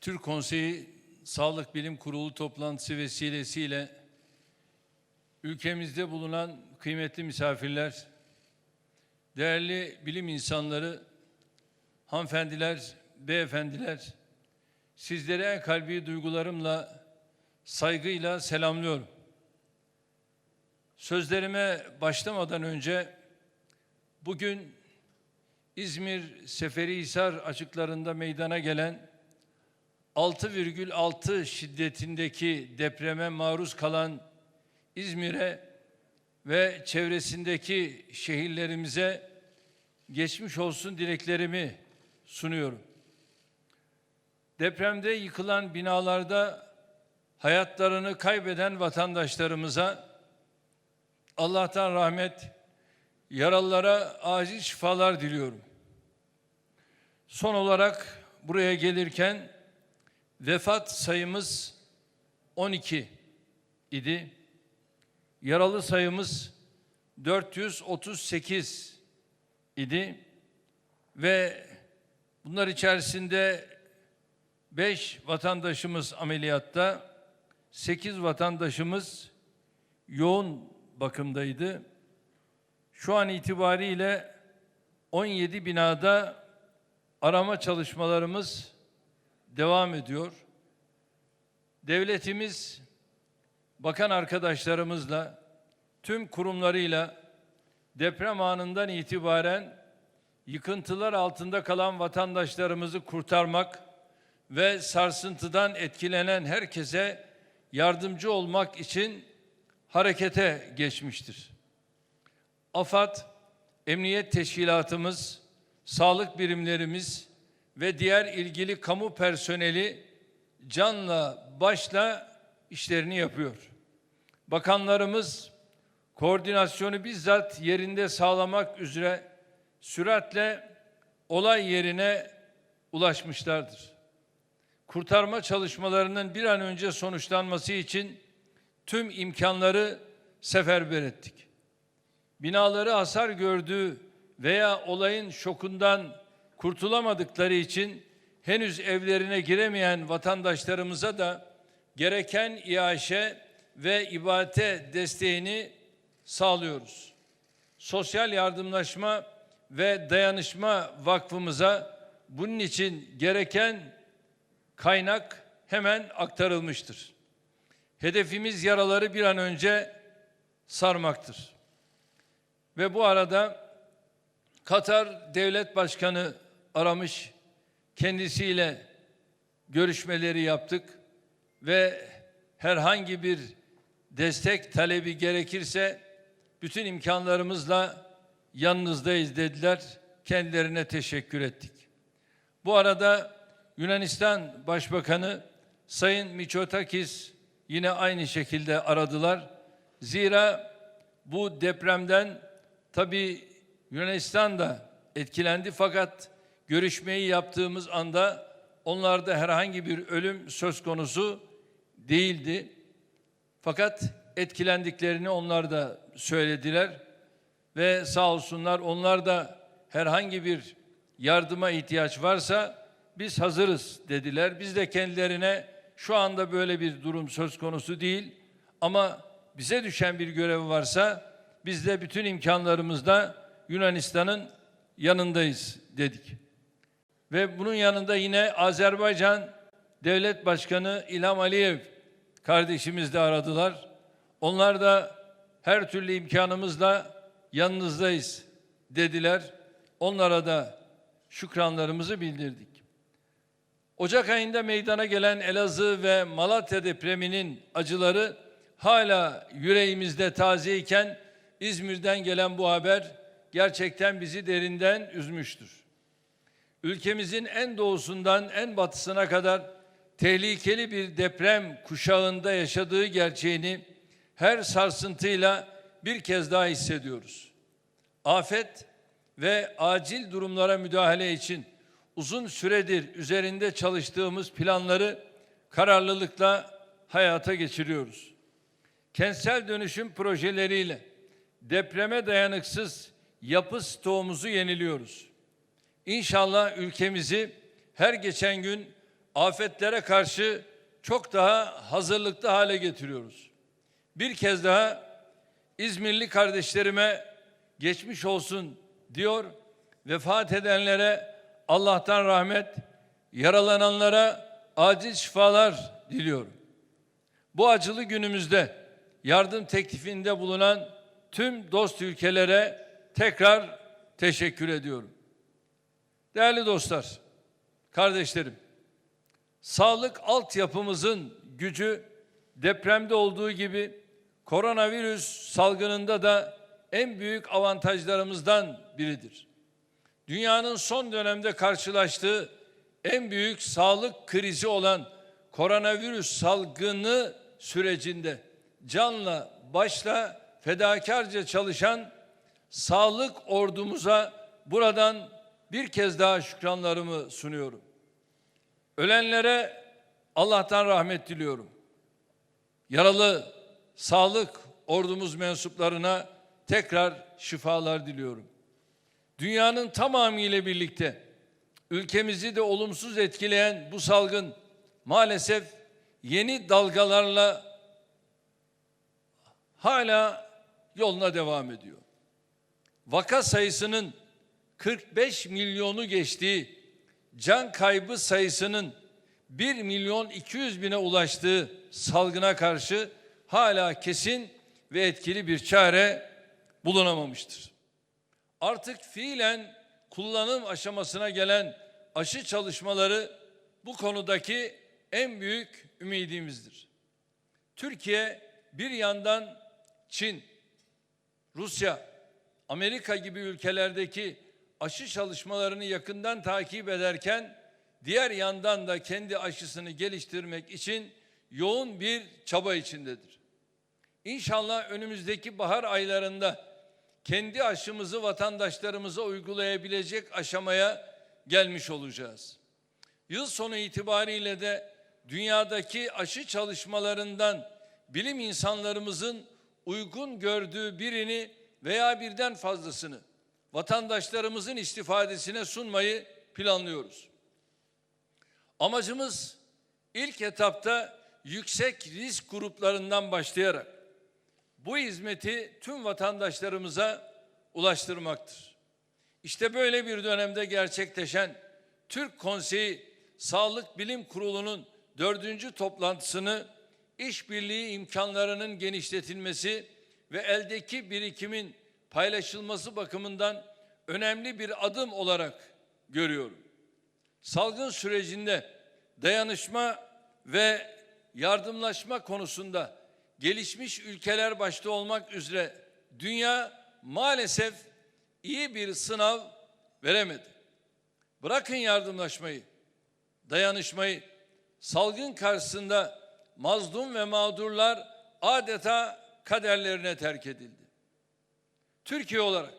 Türk Konseyi Sağlık Bilim Kurulu toplantısı vesilesiyle ülkemizde bulunan kıymetli misafirler, değerli bilim insanları, hanımefendiler, beyefendiler, sizlere en kalbi duygularımla, saygıyla selamlıyorum. Sözlerime başlamadan önce bugün İzmir Seferihisar açıklarında meydana gelen 6,6 şiddetindeki depreme maruz kalan İzmir'e ve çevresindeki şehirlerimize geçmiş olsun dileklerimi sunuyorum. Depremde yıkılan binalarda hayatlarını kaybeden vatandaşlarımıza Allah'tan rahmet, yaralılara acil şifalar diliyorum. Son olarak buraya gelirken vefat sayımız 12 idi. Yaralı sayımız 438 idi ve bunlar içerisinde 5 vatandaşımız ameliyatta, 8 vatandaşımız yoğun bakımdaydı. Şu an itibariyle 17 binada arama çalışmalarımız devam ediyor. Devletimiz bakan arkadaşlarımızla tüm kurumlarıyla deprem anından itibaren yıkıntılar altında kalan vatandaşlarımızı kurtarmak ve sarsıntıdan etkilenen herkese yardımcı olmak için harekete geçmiştir. AFAD, Emniyet Teşkilatımız, sağlık birimlerimiz ve diğer ilgili kamu personeli canla başla işlerini yapıyor. Bakanlarımız koordinasyonu bizzat yerinde sağlamak üzere süratle olay yerine ulaşmışlardır. Kurtarma çalışmalarının bir an önce sonuçlanması için tüm imkanları seferber ettik. Binaları hasar gördüğü veya olayın şokundan kurtulamadıkları için henüz evlerine giremeyen vatandaşlarımıza da gereken iaşe ve ibadete desteğini sağlıyoruz. Sosyal Yardımlaşma ve Dayanışma Vakfımıza bunun için gereken kaynak hemen aktarılmıştır. Hedefimiz yaraları bir an önce sarmaktır. Ve bu arada Katar Devlet Başkanı aramış, kendisiyle görüşmeleri yaptık ve herhangi bir destek talebi gerekirse bütün imkanlarımızla yanınızdayız dediler. Kendilerine teşekkür ettik. Bu arada Yunanistan Başbakanı Sayın Miçotakis yine aynı şekilde aradılar. Zira bu depremden tabii Yunanistan da etkilendi fakat görüşmeyi yaptığımız anda onlarda herhangi bir ölüm söz konusu değildi. Fakat etkilendiklerini onlar da söylediler ve sağ olsunlar onlar da herhangi bir yardıma ihtiyaç varsa biz hazırız dediler. Biz de kendilerine şu anda böyle bir durum söz konusu değil ama bize düşen bir görev varsa biz de bütün imkanlarımızla Yunanistan'ın yanındayız dedik. Ve bunun yanında yine Azerbaycan Devlet Başkanı İlham Aliyev kardeşimiz de aradılar. Onlar da her türlü imkanımızla yanınızdayız dediler. Onlara da şükranlarımızı bildirdik. Ocak ayında meydana gelen Elazığ ve Malatya depreminin acıları hala yüreğimizde tazeyken İzmir'den gelen bu haber gerçekten bizi derinden üzmüştür. Ülkemizin en doğusundan en batısına kadar tehlikeli bir deprem kuşağında yaşadığı gerçeğini her sarsıntıyla bir kez daha hissediyoruz. Afet ve acil durumlara müdahale için uzun süredir üzerinde çalıştığımız planları kararlılıkla hayata geçiriyoruz. Kentsel dönüşüm projeleriyle depreme dayanıksız yapı stoğumuzu yeniliyoruz. İnşallah ülkemizi her geçen gün afetlere karşı çok daha hazırlıklı hale getiriyoruz. Bir kez daha İzmirli kardeşlerime geçmiş olsun diyor. Vefat edenlere Allah'tan rahmet, yaralananlara acil şifalar diliyorum. Bu acılı günümüzde yardım teklifinde bulunan tüm dost ülkelere tekrar teşekkür ediyorum. Değerli dostlar, kardeşlerim, sağlık altyapımızın gücü depremde olduğu gibi koronavirüs salgınında da en büyük avantajlarımızdan biridir. Dünyanın son dönemde karşılaştığı en büyük sağlık krizi olan koronavirüs salgını sürecinde canla başla fedakarca çalışan sağlık ordumuza buradan bir kez daha şükranlarımı sunuyorum. Ölenlere Allah'tan rahmet diliyorum. Yaralı sağlık ordumuz mensuplarına tekrar şifalar diliyorum. Dünyanın tamamıyla birlikte ülkemizi de olumsuz etkileyen bu salgın maalesef yeni dalgalarla hala yoluna devam ediyor. Vaka sayısının 45 milyonu geçtiği, can kaybı sayısının 1 milyon 200 bine ulaştığı salgına karşı hala kesin ve etkili bir çare bulunamamıştır. Artık fiilen kullanım aşamasına gelen aşı çalışmaları bu konudaki en büyük ümidimizdir. Türkiye bir yandan Çin, Rusya, Amerika gibi ülkelerdeki aşı çalışmalarını yakından takip ederken diğer yandan da kendi aşısını geliştirmek için yoğun bir çaba içindedir. İnşallah önümüzdeki bahar aylarında kendi aşımızı vatandaşlarımıza uygulayabilecek aşamaya gelmiş olacağız. Yıl sonu itibariyle de dünyadaki aşı çalışmalarından bilim insanlarımızın uygun gördüğü birini veya birden fazlasını vatandaşlarımızın istifadesine sunmayı planlıyoruz. Amacımız ilk etapta yüksek risk gruplarından başlayarak bu hizmeti tüm vatandaşlarımıza ulaştırmaktır. İşte böyle bir dönemde gerçekleşen Türk Konseyi Sağlık Bilim Kurulu'nun dördüncü toplantısını işbirliği imkanlarının genişletilmesi ve eldeki birikimin paylaşılması bakımından önemli bir adım olarak görüyorum. Salgın sürecinde dayanışma ve yardımlaşma konusunda gelişmiş ülkeler başta olmak üzere dünya maalesef iyi bir sınav veremedi. Bırakın yardımlaşmayı, dayanışmayı, salgın karşısında mazlum ve mağdurlar adeta kaderlerine terk edildi. Türkiye olarak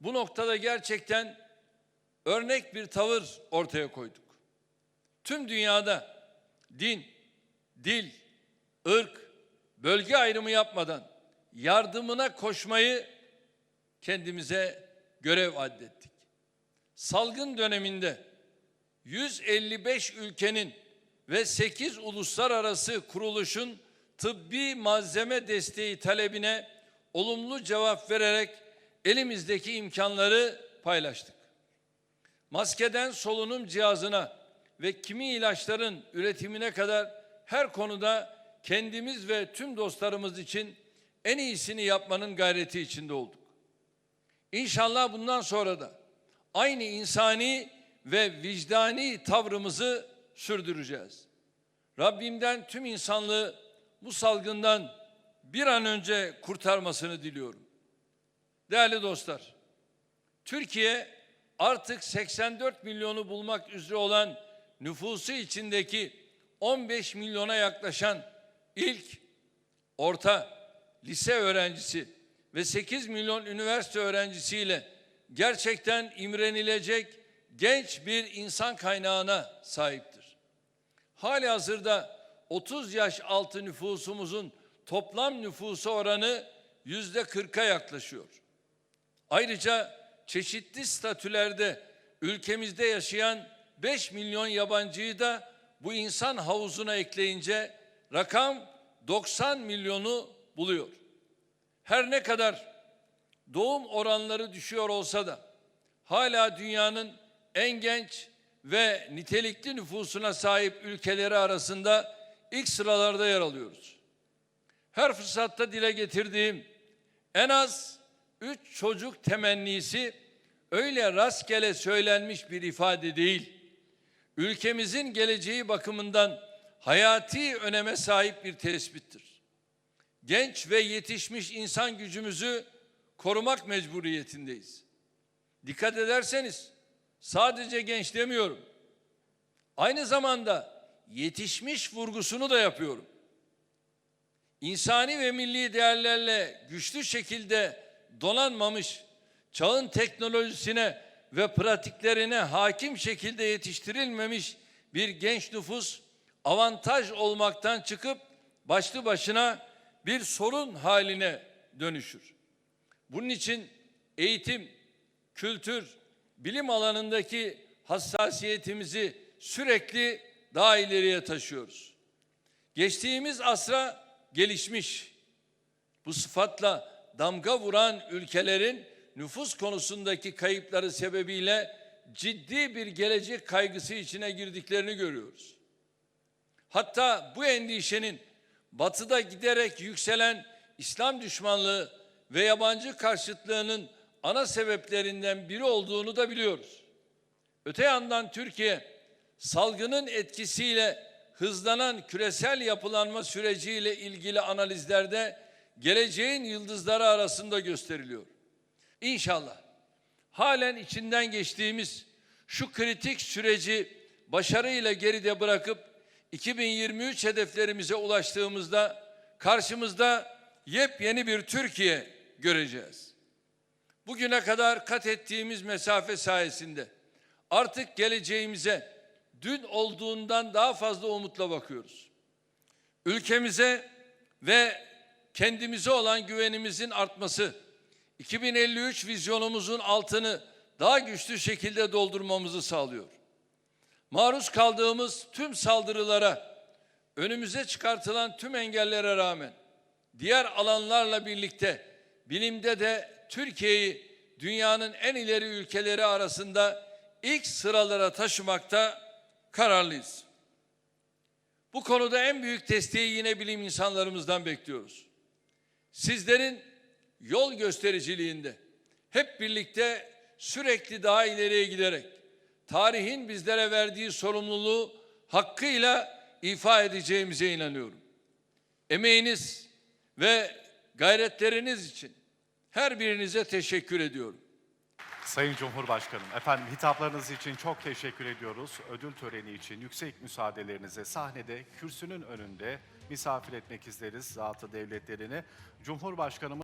bu noktada gerçekten örnek bir tavır ortaya koyduk. Tüm dünyada din, dil, ırk, bölge ayrımı yapmadan yardımına koşmayı kendimize görev addettik. Salgın döneminde 155 ülkenin ve 8 uluslararası kuruluşun tıbbi malzeme desteği talebine olumlu cevap vererek elimizdeki imkanları paylaştık. Maskeden solunum cihazına ve kimi ilaçların üretimine kadar her konuda kendimiz ve tüm dostlarımız için en iyisini yapmanın gayreti içinde olduk. İnşallah bundan sonra da aynı insani ve vicdani tavrımızı sürdüreceğiz. Rabbimden tüm insanlığı bu salgından bir an önce kurtarmasını diliyorum. Değerli dostlar, Türkiye artık 84 milyonu bulmak üzere olan nüfusu içindeki 15 milyona yaklaşan ilk orta lise öğrencisi ve 8 milyon üniversite öğrencisiyle gerçekten imrenilecek genç bir insan kaynağına sahiptir. Hali hazırda 30 yaş altı nüfusumuzun toplam nüfusu oranı yüzde 40'a yaklaşıyor. Ayrıca çeşitli statülerde ülkemizde yaşayan 5 milyon yabancıyı da bu insan havuzuna ekleyince rakam 90 milyonu buluyor. Her ne kadar doğum oranları düşüyor olsa da hala dünyanın en genç ve nitelikli nüfusuna sahip ülkeleri arasında ilk sıralarda yer alıyoruz. Her fırsatta dile getirdiğim en az üç çocuk temennisi öyle rastgele söylenmiş bir ifade değil. Ülkemizin geleceği bakımından hayati öneme sahip bir tespittir. Genç ve yetişmiş insan gücümüzü korumak mecburiyetindeyiz. Dikkat ederseniz sadece genç demiyorum. Aynı zamanda yetişmiş vurgusunu da yapıyorum. İnsani ve milli değerlerle güçlü şekilde donanmamış, çağın teknolojisine ve pratiklerine hakim şekilde yetiştirilmemiş bir genç nüfus avantaj olmaktan çıkıp başlı başına bir sorun haline dönüşür. Bunun için eğitim, kültür, bilim alanındaki hassasiyetimizi sürekli daha ileriye taşıyoruz. Geçtiğimiz asra gelişmiş, bu sıfatla damga vuran ülkelerin nüfus konusundaki kayıpları sebebiyle ciddi bir gelecek kaygısı içine girdiklerini görüyoruz. Hatta bu endişenin batıda giderek yükselen İslam düşmanlığı ve yabancı karşıtlığının ana sebeplerinden biri olduğunu da biliyoruz. Öte yandan Türkiye salgının etkisiyle hızlanan küresel yapılanma süreciyle ilgili analizlerde geleceğin yıldızları arasında gösteriliyor. İnşallah halen içinden geçtiğimiz şu kritik süreci başarıyla geride bırakıp 2023 hedeflerimize ulaştığımızda karşımızda yepyeni bir Türkiye göreceğiz. Bugüne kadar kat ettiğimiz mesafe sayesinde artık geleceğimize dün olduğundan daha fazla umutla bakıyoruz. Ülkemize ve kendimize olan güvenimizin artması, 2053 vizyonumuzun altını daha güçlü şekilde doldurmamızı sağlıyor. Maruz kaldığımız tüm saldırılara, önümüze çıkartılan tüm engellere rağmen diğer alanlarla birlikte bilimde de Türkiye'yi dünyanın en ileri ülkeleri arasında ilk sıralara taşımakta kararlıyız. Bu konuda en büyük desteği yine bilim insanlarımızdan bekliyoruz. Sizlerin yol göstericiliğinde hep birlikte sürekli daha ileriye giderek tarihin bizlere verdiği sorumluluğu hakkıyla ifa edeceğimize inanıyorum. Emeğiniz ve gayretleriniz için her birinize teşekkür ediyorum. Sayın Cumhurbaşkanım, efendim hitaplarınız için çok teşekkür ediyoruz. Ödül töreni için yüksek müsaadelerinize sahnede kürsünün önünde misafir etmek isteriz zatı devletlerini. Cumhurbaşkanımız